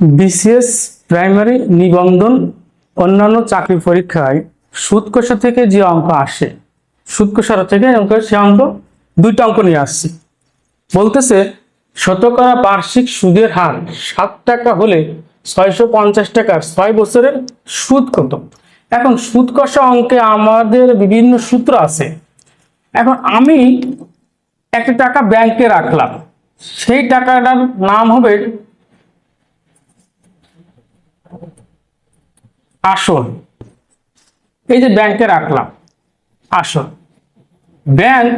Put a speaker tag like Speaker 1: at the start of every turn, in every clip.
Speaker 1: BCS, primary, নিবন্ধন, অন্যান্য চাকরি পরীক্ষায় সুদ কষা থেকে যে অঙ্ক আসে সুদ কষার থেকে অঙ্ক, সে অঙ্ক দুইটা অঙ্ক নিয়ে আসছে। বলতেছে, শতকরা বার্ষিক সুদের হার সাত টাকা হলে ছয়শো পঞ্চাশ টাকার ছয় বছরের সুদ কত? এখন সুদ কষা অঙ্কে আমাদের বিভিন্ন সূত্র আছে। এখন আমি একটা টাকা ব্যাংকে রাখলাম। সেই টাকাটার নাম হবে আসল। এই যে ব্যাংকে রাখলাম, আসল। ব্যাংক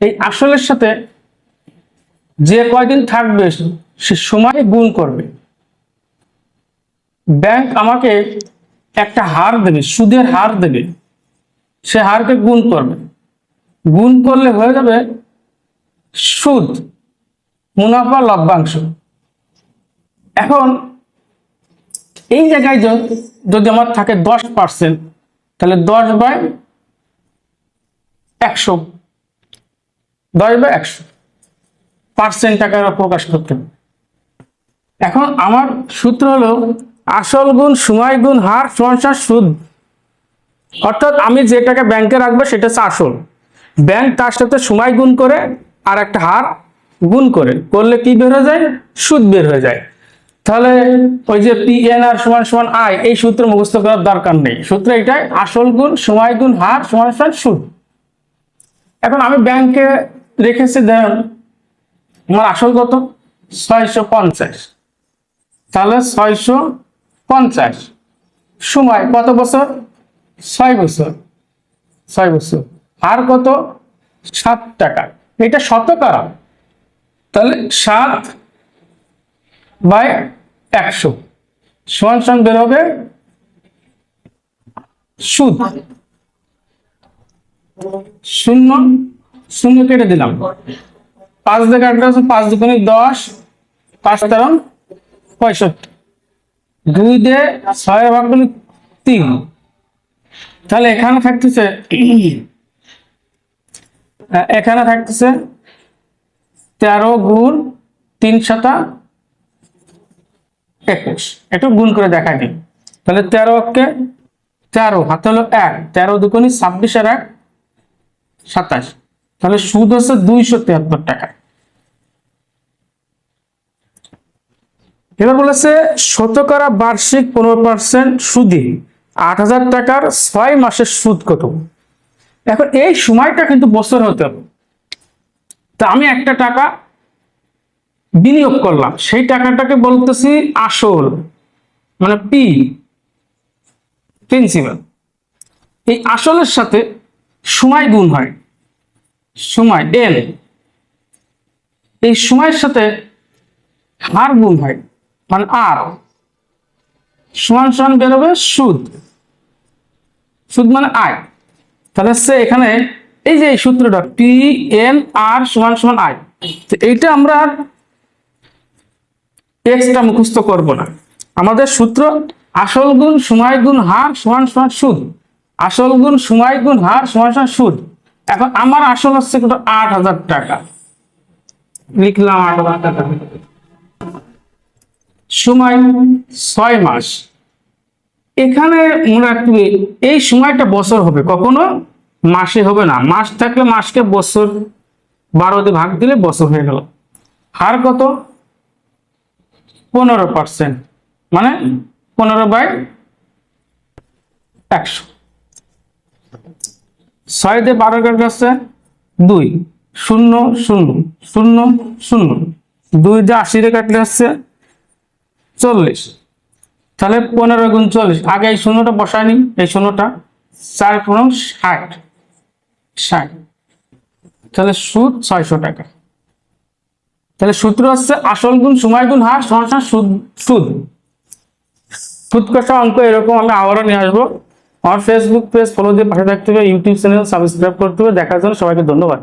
Speaker 1: এই আসলের সাথে যে কয়দিন থাকবে, সে সময় গুণ করবে। ব্যাংক আমাকে একটা হার দেবে, সুদের হার দেবে, সে হারকে গুণ করবে। গুণ করলে হয়ে যাবে সুদ, মুনাফা, লভ্যাংশ। এখন এই জায়গায় যদি আমার থাকে দশ পার্সেন্ট তাহলে দশ বাই একশো, দশ বাই একশো পার্সেন্ট টাকার প্রকাশ করতে হবে। এখন আমার সূত্র হলো আসল গুণ, সময় গুণ, হার সমান সুদ। অর্থাৎ আমি যে টাকা ব্যাংকে রাখব সেটা হচ্ছে আসল। ব্যাংক তার সাথে সময় গুণ করে আর একটা হার গুণ করে। করলে কি বের হয়ে যায়? সুদ বের হয়ে যায়। তাহলে ওই যে পি এন আর সমান সমান আই এই সূত্র মুখস্থ করার দরকার নেই। সূত্র এটাই, আসল গুণ, সময় গুণ, হার, সমান সমান সুদ। এখন আমি ব্যাংকে রেখেছি দেন আমার আসল কত? ছয়শো পঞ্চাশ। তাহলে ছয়শো পঞ্চাশ। সময়, কত বছর? ছয় বছর। ছয় বছর। আর কত? সাত টাকা। এটা শতকরা। তাহলে সাত বাই একশো। সমান সমান বের হবে সুদ। শূন্য শূন্য কেটে দিলাম। পাঁচ দিয়ে কাটলে পাঁচ দুগুণে দশ, পাঁচ তেরো, পঁয়ষট্টি। দুই দিয়ে ছয় ভাগ করলে তিন। তাহলে এখানে থাকতেছে এখানে থাকতেছে তেরো গুণ তিন সাতা একুশ। একটু গুণ করে দেখা দিই। তাহলে তেরো কে তেরো, হাতে হলো এক। তেরো দুগুণি ছাব্বিশ আর এক, সাতাশ। তাহলে সুদ হচ্ছে দুইশো তিয়াত্তর টাকা। এবার বলেছে শতকরা বার্ষিক পনেরো পার্সেন্ট সুদে আট হাজার টাকার ছয় মাসের সুদ কত? এখন এই সময়টা কিন্তু বছর হতে হবে। তা আমি একটা টাকা বিনিয়োগ করলাম। সেই টাকাটাকে বলতেছি আসল মানে পি প্রিন্সিপাল এই আসলের সাথে সময় গুণ হয়। সময় এল এই সময়ের সাথে হার গুণ হয় মানে আর সমান সমান বেরোবে সুদ। সুদ মানে আয়। তাহলে হচ্ছে এখানে এই যে সূত্রটা পি এন আর সমান সমান আয়। তো এইটা আমরা এক্সট্রা মুখস্থ করব না। আমাদের সূত্র, আসল গুণ, সময় গুণ, হার সমান সমান সুদ। আসল গুণ, সময় গুণ, হার সমান সমান সুদ। এখন আমার আসল হচ্ছে কত আট হাজার টাকা। লিখলাম আট হাজার টাকা। সময় ছয় মাস। এখানে মনে রাখবে, এই সময়টা বছর হবে, কখনো মাসে হবে না। মাস থাকলে মাসকে বছর, বারোতে ভাগ দিলে বছর হয়ে গেল। হার কত? পনেরো পার্সেন্ট মানে পনেরো বাই একশো। ছয় দিয়ে বারো কাট যাচ্ছে দুই। শূন্য শূন্য শূন্য শূন্য। দুই দিয়ে আশি দিয়ে কাটলে হচ্ছে চল্লিশ। তাহলে পনেরো গুণ চল্লিশ। আগে এই শূন্যটা বসায়নি, এই শূন্যটা চার পনেরো ষাট। ষাট। তাহলে সুদ ছয়শো টাকা। তাহলে সূত্র হচ্ছে আসল গুণ, সময় গুণ, হার সমান সুদ সুদ। সুদ কষা অঙ্ক এরকম, আমি আবারও নিয়ে আসব। আমার ফেসবুক পেজ ফলো দিয়ে পাশে থাকতে হবে ইউটিউব চ্যানেল সাবস্ক্রাইব করতে হবে। দেখার জন্য সবাইকে ধন্যবাদ।